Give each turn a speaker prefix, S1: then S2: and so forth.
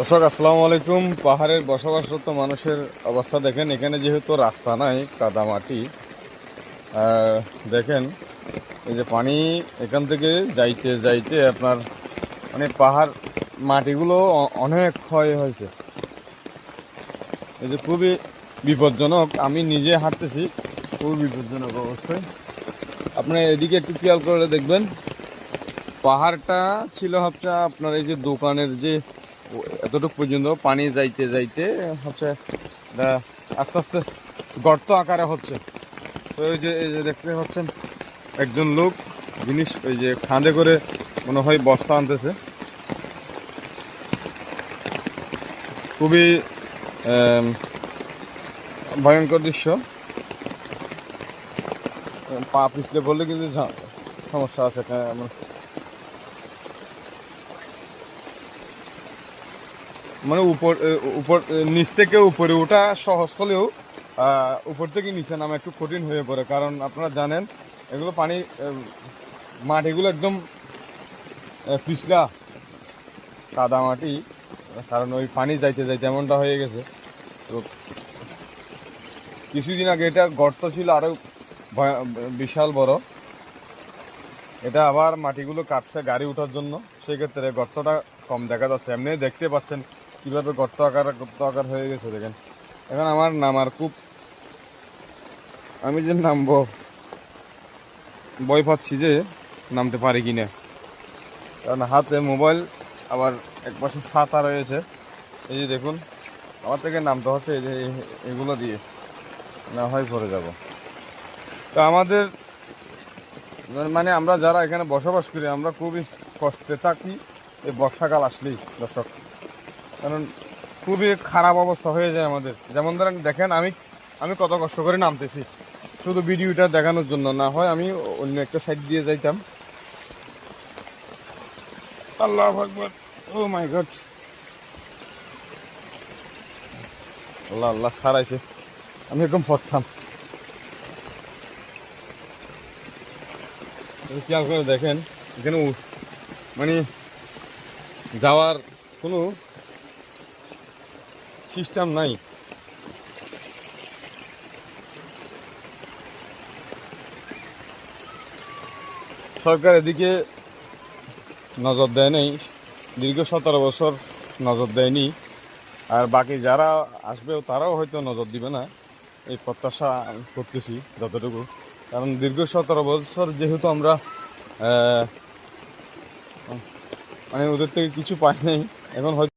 S1: দর্শক, আসসালামু আলাইকুম। পাহাড়ের বসবাসরত মানুষের অবস্থা দেখেন। এখানে যেহেতু রাস্তা নাই কাদা মাটি দেখেন, এই যে পানি এখান থেকে যাইতে যাইতে আপনার মানে পাহাড় মাটিগুলো অনেক ক্ষয় হয়েছে। এই যে খুবই বিপজ্জনক, আমি নিজে হাঁটতেছি, খুবই বিপজ্জনক অবস্থায় আপনি এদিকে একটু খেয়াল করে দেখবেন, পাহাড়টা ছিল হচ্ছে আপনার এই যে দোকানের যে এতটুকু পর্যন্ত পানি যাইতে যাইতে হচ্ছে আস্তে আস্তে গর্ত আকারে হচ্ছে। তো ওই যে, এই যে দেখতে পাচ্ছেন, একজন লোক জিনিস ওই যে খাঁদে করে মনে হয় বস্তা আনতেছে। খুবই ভয়ঙ্কর দৃশ্য। পা পিছলে পড়লে কিন্তু সমস্যা আছে কা- আমার- মানে উপর উপর নিচ থেকে উপরে ওঠা সহজ হলেও উপর থেকে নিচে নামা একটু কঠিন হয়ে পড়ে। কারণ আপনারা জানেন, এগুলো পানি মাটিগুলো একদম পিছলা কাদা মাটি। কারণ ওই পানি যাইতে যাইতে এমনটা হয়ে গেছে। তো কিছুদিন আগে এটা গর্ত ছিল আরও বিশাল বড়। এটা আবার মাটিগুলো কাটছে গাড়ি ওঠার জন্য। সেক্ষেত্রে গর্তটা কম দেখা যাচ্ছে। এমনি দেখতে পাচ্ছেন কীভাবে গর্ত আকার গর্ত আকার হয়ে গেছে দেখেন। এখন আমার নামার খুব আমি যে নামবো, ভয় পাচ্ছি যে নামতে পারি কিনা। কারণ হাতে মোবাইল, আবার এক পাশে ছাতা রয়েছে। এই যে দেখুন, আমার থেকে নামতে হচ্ছে এই যে এগুলো দিয়ে, না হয় পরে যাব। তো আমাদের মানে আমরা যারা এখানে বসবাস করি, আমরা খুবই কষ্টে থাকি। এই বর্ষাকাল আসলেই, দর্শক। কারণ খুবই খারাপ অবস্থা হয়ে যায় আমাদের। যেমন ধরেন, দেখেন আমি আমি কত কষ্ট করে নামতেছি। শুধু ভিডিওটা দেখানোর জন্য না হয়, আমি অন্য একটা সাইড দিয়ে যাইতাম। আল্লাহ আকবর। ও মাই গড আল্লাহ আল্লাহ সারাইছে আমি একদম পড়তাম খেয়াল করে দেখেন, এখানে মানে যাওয়ার কোনো সিস্টেম নাই। সরকার এদিকে নজর দেয় নাই। দীর্ঘ সতেরো বছর নজর দেয়নি। আর বাকি যারা আসবেও তারাও হয়তো নজর দিবে না। এই প্রত্যাশা করতেছি যতটুকু। কারণ দীর্ঘ সতেরো বছর যেহেতু আমরা মানে ওদের থেকে কিছু পাই নাই, এখন হয়তো